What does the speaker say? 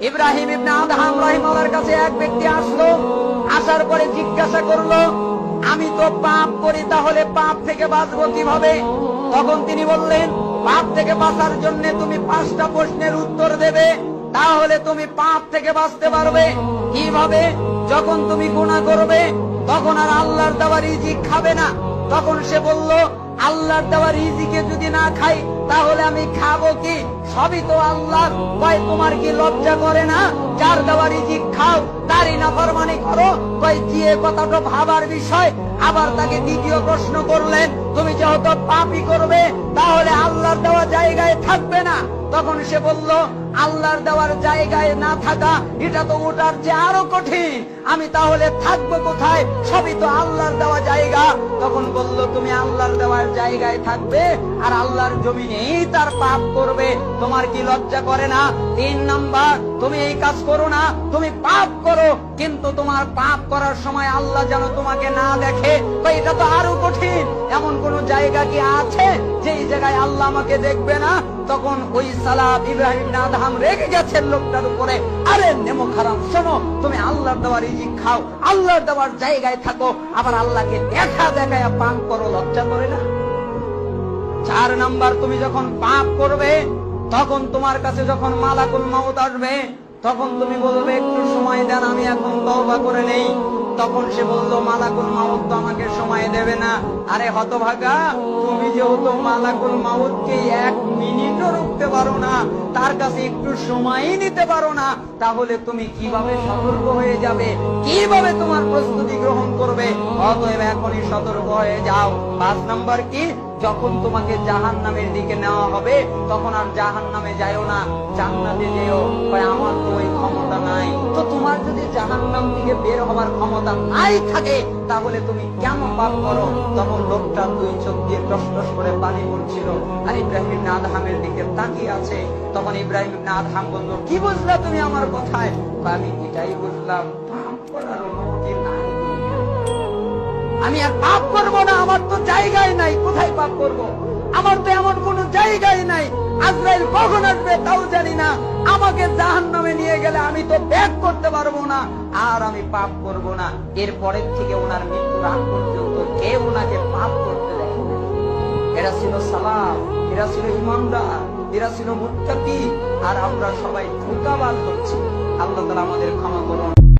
ইব্রাহিম ইবনে রহিমাল্লাহর কাছে এক ব্যক্তি আসলো, আসার পরে জিজ্ঞাসা করল, আমি তো পাপ করি, তাহলে পাপ থেকে বাঁচবো কীভাবে? তখন তিনি বললেন, পাপ থেকে বাঁচার জন্য তুমি পাঁচটা প্রশ্নের উত্তর দেবে, তাহলে তুমি পাপ থেকে বাঁচতে পারবে। কীভাবে? যখন তুমি গুণা করবে, তখন আর আল্লাহর দেওয়া রিজিক খাবে না। তখন সে বলল, আল্লাহর দেওয়া রিজিকে যদি না খাই, তাহলে আমি খাব কি? সবই তো আল্লাহ। কয়, তোমার কি লজ্জা করে না? যার দেওয়া রিজিক খাও, তারই না ফরমানি করো। কয় দিয়ে কথাটা ভাবার বিষয়? আবার তাকে দ্বিতীয় প্রশ্ন করলেন, তুমি যেহেতু পাপি করবে, তাহলে আল্লাহর দেওয়া জায়গায় থাকবে না। তখন সে বলল, আল্লাহর দেওয়ার জায়গায় না থাকা, এটা তো ওটার যে আরও কঠিন। আমি তাহলে থাকব কোথায়? সবই তো আল্লাহর দেওয়া জায়গা। তখন বলল, তুমি আল্লাহর দেওয়ার জায়গায় থাকবে, আর আল্লাহর জমিনেই তার পাপ করবে। তোমার কি লজ্জা করে না? তিন নাম্বার, তুমি এই কাজ করো না, তুমি পাপ করো। কিন্তু তোমার পাপ করার সময় আল্লাহ যেন তোমাকে না দেখে, তো এটা তো আরও কঠিন। এমন কোন জায়গা কি আছে, যেই জায়গায় আল্লাহ আমাকে দেখবে না? তখন ওই সালাম ইব্রাহিম আদহাম রেগে গেছেন লোকটার উপরে। আরে নেমো খারাপ, শোনো, তুমি আল্লাহর দেওয়ার রিজিক খাও, আল্লাহর দেওয়ার জায়গায় থাকো, আবার আল্লাহকে দেখা দেখায় পান করো, লজ্জা করে না? চার নাম্বার তুমি যখন পাপ করবে, তখন তোমার কাছে যখন মালাকুল মাউত আসবে তখন তুমি বলবে, একটু সময় দেন, আমি এখন তওবা করে নেই। তখন সে বলল, মালাকুল মাউত তো আমাকে সময় দেবে না। আরে হতভাগা, তুমি যেহেতু মালাকুল মাউতকে এক মিনিটও রুখতে পারো না, তার কাছে একটু সময়ই নিতে পারো না, তাহলে তুমি কীভাবে সতর্ক হয়ে যাবে? কীভাবে তোমার প্রস্তুতি গ্রহণ করবে? অতএব এখনই সতর্ক হয়ে যাও। পাঁচ নাম্বার কি? যখন তোমাকে জাহান নামের দিকে নেওয়া হবে, তখন আর জাহান নামে যাইও না, জান্নাতে যেও আমার তো ওই ক্ষমতা নাই। তো তোমার যদি জাহান নাম থেকে বের হওয়ার ক্ষমতা নাই থাকে, তাহলে তুমি কেন পাপ করো? তখন লোকটা দুই চোখ দিয়ে টস টস করে পানি পড়ছিল। আর ইব্রাহিম নাদহামের দিকে তাকিয়ে আছে। তখন ইব্রাহিম নাদহাম বলল, কি বুঝলা তুমি আমার কথায়? আমি এটাই বুঝলাম। পাপ করার অনুমতি নাই আমি আর পাপ করব না, আমার তো জায়গায় নাই, কোথায় পাপ করব? আমার তো এমন কোন জায়গায় নাই, আজরাইল কখন আসবে তাও জানি না। আমাকে জাহান নামে নিয়ে গেলে আমি তো ব্যাগ করতে পারব না, আর আমি পাপ করব না। এর পরের থেকে ওনার মৃত্যুর আগ পর্যন্ত কেউ ওনাকে পাপ করতে দেয় এরা ছিল সালাম এরা ছিল ইমানদার, এরা ছিল মুত্তাকি, আর আমরা সবাই ধোকাবাজ হচ্ছি। আল্লাহ তালা আমাদের ক্ষমা করুন।